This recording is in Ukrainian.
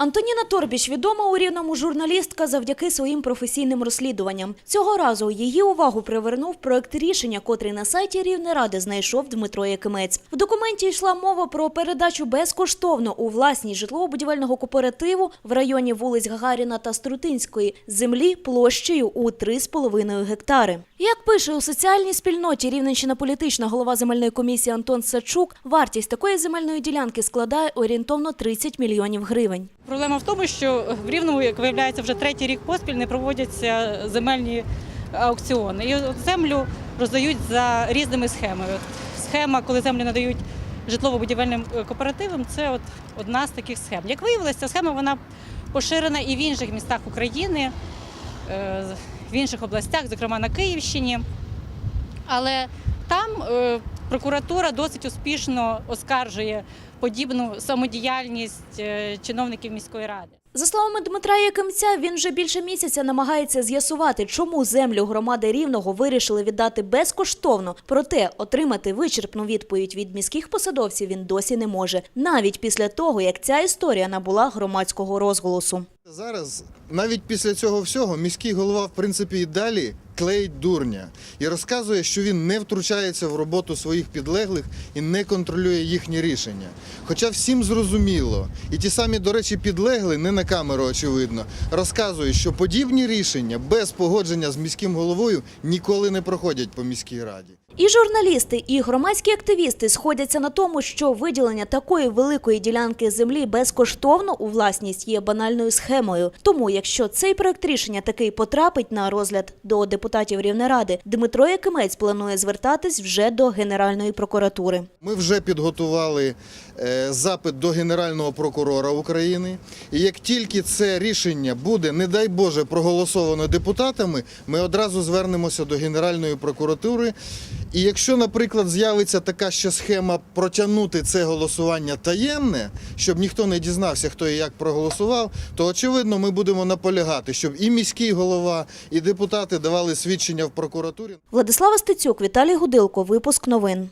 Антоніна Торбіч відома у рівному журналістка завдяки своїм професійним розслідуванням. Цього разу її увагу привернув проект рішення, котрий на сайті Рівнеради знайшов Дмитро Якимець. В документі йшла мова про передачу безкоштовно у власність житлово-будівельного кооперативу в районі вулиць Гагаріна та Струтинської землі площею у 3,5 гектари. Як пише у соціальній спільноті Рівненщина політична голова земельної комісії Антон Сачук, вартість такої земельної ділянки складає орієнтовно 30 мільйонів гривень. Проблема в тому, що в Рівному, як виявляється, вже третій рік поспіль не проводяться земельні аукціони. І землю роздають за різними схемами. Схема, коли землю надають житлово-будівельним кооперативам, це от одна з таких схем. Як виявилося, ця схема вона поширена і в інших містах України, е, в інших областях, зокрема на Київщині. Але там е, прокуратура досить успішно оскаржує подібну самодіяльність е, чиновників міської ради. За словами Дмитра Якимця, він вже більше місяця намагається з'ясувати, чому землю громади Рівного вирішили віддати безкоштовно. Проте отримати вичерпну відповідь від міських посадовців він досі не може, навіть після того, як ця історія набула громадського розголосу. Зараз, навіть після цього всього, міський голова, в принципі, і далі клеїть дурня і розказує, що він не втручається в роботу своїх підлеглих і не контролює їхні рішення. Хоча всім зрозуміло, і ті самі, до речі, підлегли, не на камеру, очевидно, розказують, що подібні рішення без погодження з міським головою ніколи не проходять по міській раді. І журналісти, і громадські активісти сходяться на тому, що виділення такої великої ділянки землі безкоштовно у власність є банальною схемою. Тому, якщо цей проект рішення таки потрапить на розгляд до депутатів Рівнеради, Дмитро Якимець планує звертатись вже до Генеральної прокуратури. Ми вже підготували е, запит до Генерального прокурора України. І як тільки це рішення буде, не дай Боже, проголосовано депутатами, ми одразу звернемося до Генеральної прокуратури. І якщо, наприклад, з'явиться така ще схема протягнути це голосування таємне, щоб ніхто не дізнався, хто і як проголосував, то очевидно ми будемо наполягати, щоб і міський голова, і депутати давали свідчення в прокуратурі. Владислава Стецюк, Віталій Гудилко. Випуск новин.